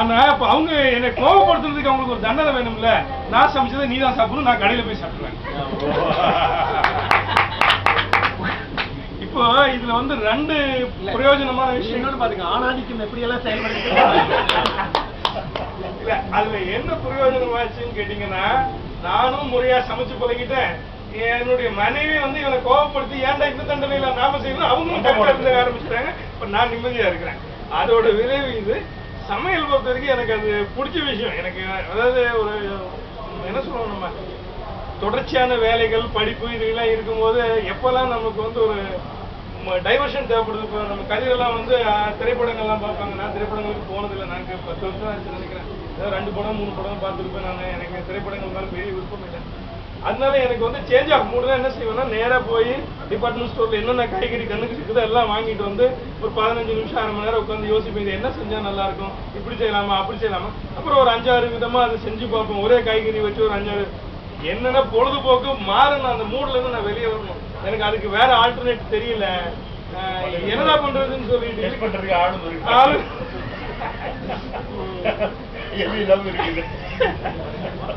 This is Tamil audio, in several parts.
ஆனா இப்ப அவங்க என்னை கோபப்படுத்துறதுக்கு அவங்களுக்கு ஒரு தண்டனை வேணும்ல. நான் சமைச்சதை நீ தான் சாப்பிடணும் நான் கடையில போய் சாப்பிடுவேன். இப்போ இதுல வந்து ரெண்டு பிரயோஜனமான விஷயம். பாருங்க ஆணாதிக்கம் எப்படி எல்லாம் செயல்படுது? இல்ல அதுல என்ன பிரயோஜனமாச்சுன்னு கேட்டீங்கன்னா நானும் முறையா சமைச்சு பழகிட்டேன். என்னுடைய மனைவி வந்து இவனை கோவப்படுத்தி ஏன்டா இந்த தண்டனையில நாம செய்யணும்? அவங்களும் ஆரம்பிச்சிட்டாங்க. இப்ப நான் நிம்மதியா இருக்கிறேன். அதோட விளைவு இது. சமையல் பொறுத்த வரைக்கும் எனக்கு அது பிடிச்ச விஷயம். எனக்கு அதாவது ஒரு என்ன சொல்லுவோம் நம்ம தொடர்ச்சியான வேலைகள் படிப்பு இதுலாம் இருக்கும்போது எப்போல்லாம் நமக்கு வந்து ஒரு டைவர்ஷன் தேவைப்படுது. இப்போ நம்ம கதிரெல்லாம் வந்து திரைப்படங்கள்லாம் பார்ப்பாங்க. நான் திரைப்படங்களுக்கு போனதில்லை. நான் பத்து வருஷம் ஆச்சு நினைக்கிறேன். ஏதோ ரெண்டு படம் மூணு படம் பார்த்துருப்பேன் நான். எனக்கு திரைப்படங்கள் மேலே பெரிய விருப்பம் இல்லை. அதனால எனக்கு வந்து சேஞ்ச் ஆஃப் மூடு தான் என்ன செய்வேன்னா நேரா போய் டிபார்ட்மெண்ட் ஸ்டோர்ல என்னென்ன காய்கறி கண்ணுக்கு இருக்குதோ எல்லாம் வாங்கிட்டு வந்து ஒரு பதினஞ்சு நிமிஷம் அரை மணி நேரம் உட்காந்து யோசிப்பேன் இது என்ன செஞ்சா நல்லா இருக்கும்? இப்படி செய்யலாமா அப்படி செய்யலாமா? அப்புறம் ஒரு அஞ்சாறு விதமா அதை செஞ்சு பார்ப்போம். ஒரே காய்கறி வச்சு ஒரு அஞ்சாறு. என்னன்னா பொழுதுபோக்கு மாறணும் அந்த மூட்ல இருந்து நான் வெளியே வரணும். எனக்கு அதுக்கு வேற ஆல்டர்னேட் தெரியல. என்னடா பண்றதுன்னு சொல்லிட்டு. ஆளு இருக்குது.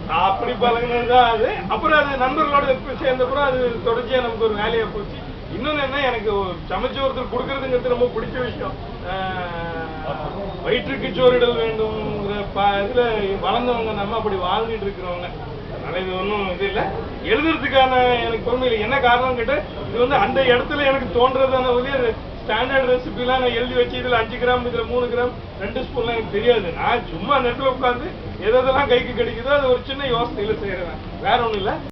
அப்படி பழகுனதுதான் அது. அப்புறம் அது நண்பர்களோட சேர்ந்தப்புறம் அது தொடர்ச்சியா நமக்கு ஒரு வேலையா போச்சு. இன்னொன்னு என்ன எனக்கு சமைச்சு ஒருத்தர் கொடுக்கறதுங்கிறது ரொம்ப பிடிச்ச விஷயம். ஆஹ் வயிற்றுக்கு சோறிடல் வேண்டும்ங்கிற ப- இதுல வளர்ந்தவங்க நம்ம அப்படி வாழ்ந்துட்டு இருக்கிறவங்க. அதனால இது ஒன்றும் இது இல்லை. எழுதுறதுக்கான எனக்கு பொறுமை இல்லை. என்ன காரணம் கேட்டு இது வந்து அந்த இடத்துல எனக்கு தோன்றதான ஒழிய ஸ்டாண்டர்ட் ரெசிபிலாம் நான் எழுதி வச்சு இதில் அஞ்சு கிராம் இதுல மூணு கிராம் ரெண்டு ஸ்பூன்லாம் எனக்கு தெரியாது. நான் சும்மா நெட்டில் உட்காந்து எதெல்லாம் கைக்கு கிடைக்குதோ அது ஒரு சின்ன யோசனையில செய்யறேன் வேற ஒண்ணும் இல்ல.